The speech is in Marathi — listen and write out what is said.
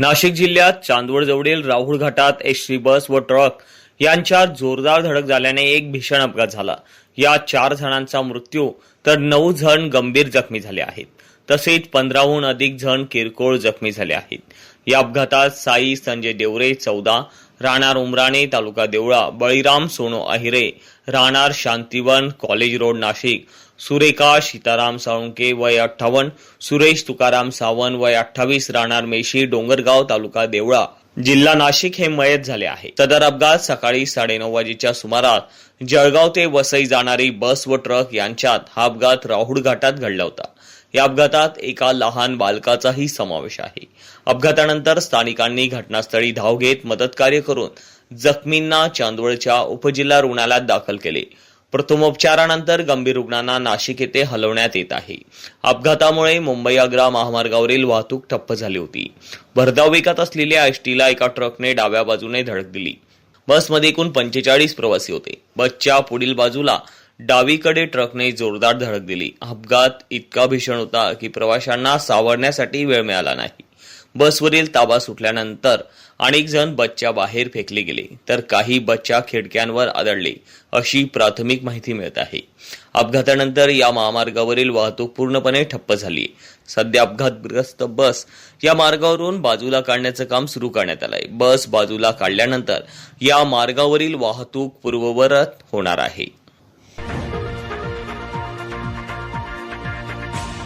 नाशिक जिल्ह्यात चांदवडजवळील राहुळ घाटात एसटी बस व ट्रक यांच्यात जोरदार धडक झाल्याने एक भीषण अपघात झाला. या चार जणांचा मृत्यू तर नऊ जण गंभीर जखमी झाले आहेत. तसेच पंधराहून अधिक जण किरकोळ जखमी झाले आहेत. या अपघातात साई संजय देवरे चौदा राहणार उमराणे तालुका देवळा बळीराम सोनो अहिरे राहणार शांतिवन कॉलेज रोड नाशिक सुरेखा सीताराम साळुंके वय अठ्ठावन्न सुरेश तुकाराम सावंत वय अठ्ठावीस राहणार मेशी डोंगरगाव तालुका देवळा. जिल्हा नाशिक हे मयत झाले आहे. सदर अपघात सकाळी साडेनऊ वाजेच्या सुमारास जळगाव ते वसई जाणारी बस व ट्रक यांच्यात हा अपघात राहुल घाटात घडला होता. या अपघातात एका लहान बालकाचाही समावेश आहे. अपघातानंतर स्थानिकांनी घटनास्थळी धाव घेत मदतकार्य करून जखमींना चांदवडच्या उपजिल्हा रुग्णालयात दाखल केले. प्रथमोपचारानंतर गंभीर रुग्णांना नाशिक येथे हलवण्यात येत आहे. अपघातामुळे मुंबई आग्रा महामार्गावरील वाहतूक ठप्प झाली होती. भरधाव वेगात असलेल्या एसटीला एका ट्रकने डाव्या बाजूने धडक दिली. बसमध्ये एकूण पंचेचाळीस प्रवासी होते. बसच्या पुढील बाजूला डावीकडे ट्रकने जोरदार धडक दिली. अपघात इतका भीषण होता की प्रवाशांना सावरण्यासाठी वेळ मिळाला नाही. बसवरील ताबा सुटल्यानंतर अनेक जण बसच्या बाहेर फेकले गेले तर काही बसच्या खिडक्यांवर आदळले अशी प्राथमिक माहिती मिळत आहे. अपघातानंतर या महामार्गावरील वाहतूक पूर्णपणे ठप्प झाली. सध्या अपघातग्रस्त बस या मार्गावरून बाजूला काढण्याचं काम सुरू करण्यात आलंय. बस बाजूला काढल्यानंतर या मार्गावरील वाहतूक पूर्ववत होणार आहे.